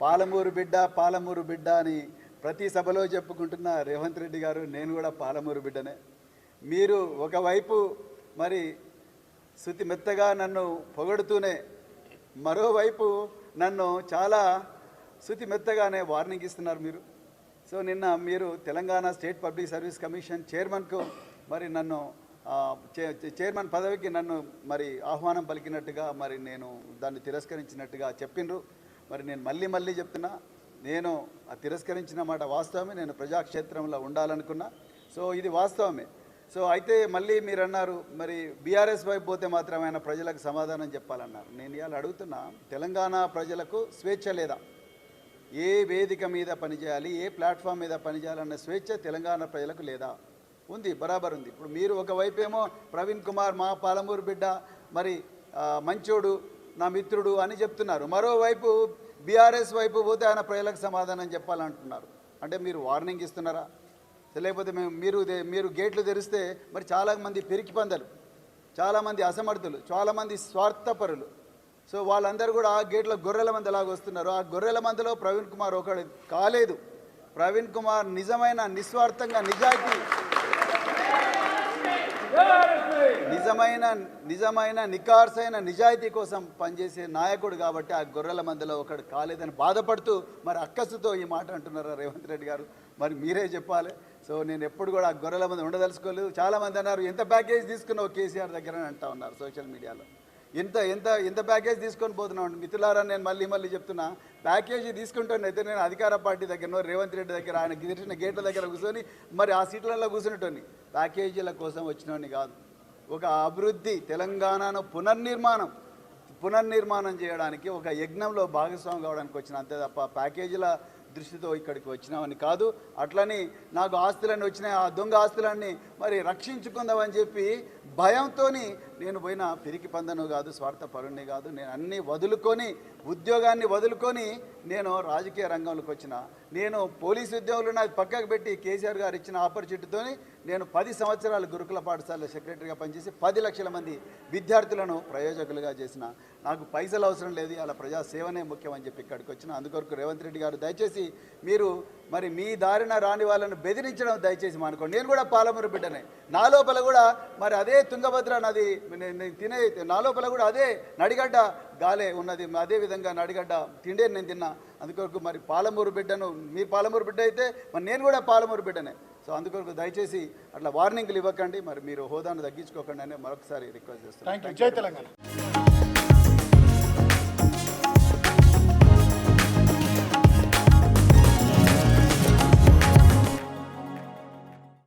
పాలమూరు బిడ్డ పాలమూరు బిడ్డ అని ప్రతి సభలో చెప్పుకుంటున్న రేవంత్ రెడ్డి గారు నేను కూడా పాలమూరు బిడ్డనే. మీరు ఒకవైపు మరి శృతి మెత్తగా నన్ను పొగడుతూనే మరోవైపు నన్ను చాలా శృతి మెత్తగానే వార్నింగ్ ఇస్తున్నారు మీరు. సో నిన్న మీరు Telangana state public service commission చైర్మన్కు మరి నన్ను చే- చైర్మన్ పదవికి నన్ను మరి ఆహ్వానం పలికినట్టుగా మరి నేను దాన్ని తిరస్కరించినట్టుగా చెప్పిండ్రు. మరి నేను మళ్ళీ మళ్ళీ చెప్తున్నా నేను ఆ తిరస్కరించిన మాట వాస్తవమే నేను ప్రజాక్షేత్రంలో ఉండాలనుకున్నా. సో ఇది వాస్తవమే. సో అయితే మళ్ళీ మీరు అన్నారు మరి బీఆర్ఎస్ వైపు పోతే మాత్రం ఆయన ప్రజలకు సమాధానం చెప్పాలన్నారు. నేను ఇవాళ అడుగుతున్నా తెలంగాణ ప్రజలకు స్వేచ్ఛ లేదా? ఏ వేదిక మీద పనిచేయాలి ఏ ప్లాట్ఫామ్ మీద పనిచేయాలన్న స్వేచ్ఛ తెలంగాణ ప్రజలకు లేదా? ఉంది బరాబర్ ఉంది. ఇప్పుడు మీరు ఒకవైపేమో ఏమో ప్రవీణ్ కుమార్ మా పాలమూరు బిడ్డ మరి మంచోడు నా మిత్రుడు అని చెప్తున్నారు. మరోవైపు బీఆర్ఎస్ వైపు పోతే ఆయన ప్రజలకు సమాధానం చెప్పాలంటున్నారు. అంటే మీరు వార్నింగ్ ఇస్తున్నారా? లేకపోతే మేము మీరు మీరు గేట్లు తెరిస్తే మరి చాలామంది పెరికి పందలు చాలామంది అసమర్థులు చాలామంది స్వార్థపరులు. సో వాళ్ళందరూ కూడా ఆ గేట్లో గొర్రెల మందలాగా వస్తున్నారు. ఆ గొర్రెల మందలో ప్రవీణ్ కుమార్ ఒకడు కాలేదు. ప్రవీణ్ కుమార్ నిజమైన నిస్వార్థంగా నిజాయితీ. నిజమైన నిజమైన నికార్సైన నిజాయితీ కోసం పనిచేసే నాయకుడు కాబట్టి ఆ గొర్రెల మందలో ఒకడు కాలేదని బాధపడుతూ మరి అక్కసుతో ఈ మాట అంటున్నారు రేవంత్ రెడ్డి గారు? మరి మీరే చెప్పాలి. సో నేను ఎప్పుడు కూడా ఆ గొర్రెల మంది ఉండదలుచుకోలేదు. చాలామంది అన్నారు ఎంత ప్యాకేజ్ తీసుకున్నావు కేసీఆర్ దగ్గర? అని అంటా ఉన్నారు సోషల్ మీడియాలో. ఎంత ఎంత ఎంత ప్యాకేజ్ తీసుకొని పోతున్నాం మిత్రులారా? నేను మళ్ళీ మళ్ళీ చెప్తున్నా. ప్యాకేజీ తీసుకుంటాను అయితే నేను అధికార పార్టీ దగ్గర రేవంత్ రెడ్డి దగ్గర ఆయన గిరిచిన గేట్ల దగ్గర కూర్చొని మరి ఆ సీట్లలో కూర్చునేటోని ప్యాకేజీల కోసం వచ్చినోని కాదు. ఒక అభివృద్ధి తెలంగాణను పునర్నిర్మాణం పునర్నిర్మాణం చేయడానికి ఒక యజ్ఞంలో భాగస్వామి కావడానికి వచ్చిన అంతే తప్ప ప్యాకేజీల దృష్టితో ఇక్కడికి వచ్చినామని కాదు అట్లని నాకు ఆస్తులన్నీ వచ్చినాయి ఆ దొంగ ఆస్తులన్నీ మరి రక్షించుకుందామని చెప్పి భయంతో నేను పోయిన పిరికి పందను కాదు స్వార్థపరుణ్ణి కాదు నేను అన్నీ వదులుకొని ఉద్యోగాన్ని వదులుకొని నేను రాజకీయ రంగంలోకి వచ్చిన. నేను పోలీసు ఉద్యోగులు నాకు పక్కకు పెట్టి కేసీఆర్ గారు ఇచ్చిన ఆపర్చునిటీతో నేను పది సంవత్సరాలు గురుకుల పాఠశాల సెక్రటరీగా పనిచేసి పది లక్షల మంది విద్యార్థులను ప్రయోజకులుగా చేసిన. నాకు పైసలు అవసరం లేదు అలా ప్రజాసేవనే ముఖ్యం అని చెప్పి ఇక్కడికి వచ్చిన. అందుకొరకు రేవంత్ రెడ్డి గారు దయచేసి మీరు మరి మీ దారిన రాని వాళ్ళను బెదిరించడం దయచేసి మానుకోండి. నేను కూడా పాలమూరు బిడ్డనే. నా లోపల కూడా మరి అదే తుంగభద్ర నది నేను నేను తినే నా లోపల కూడా అదే నడిగడ్డ గాలే ఉన్నది. అదే విధంగా నడిగడ్డ తిండే నేను తిన్నా. అందుకొరకు మరి పాలమూరు బిడ్డను మీరు పాలమూరు బిడ్డ అయితే మరి నేను కూడా పాలమూరు బిడ్డనే. సో అందుకొరకు దయచేసి అట్లా వార్నింగ్లు ఇవ్వకండి. మరి మీరు హోదాను తగ్గించుకోకండి అని మరొకసారి రిక్వెస్ట్ చేస్తాను జై తెలంగాణ.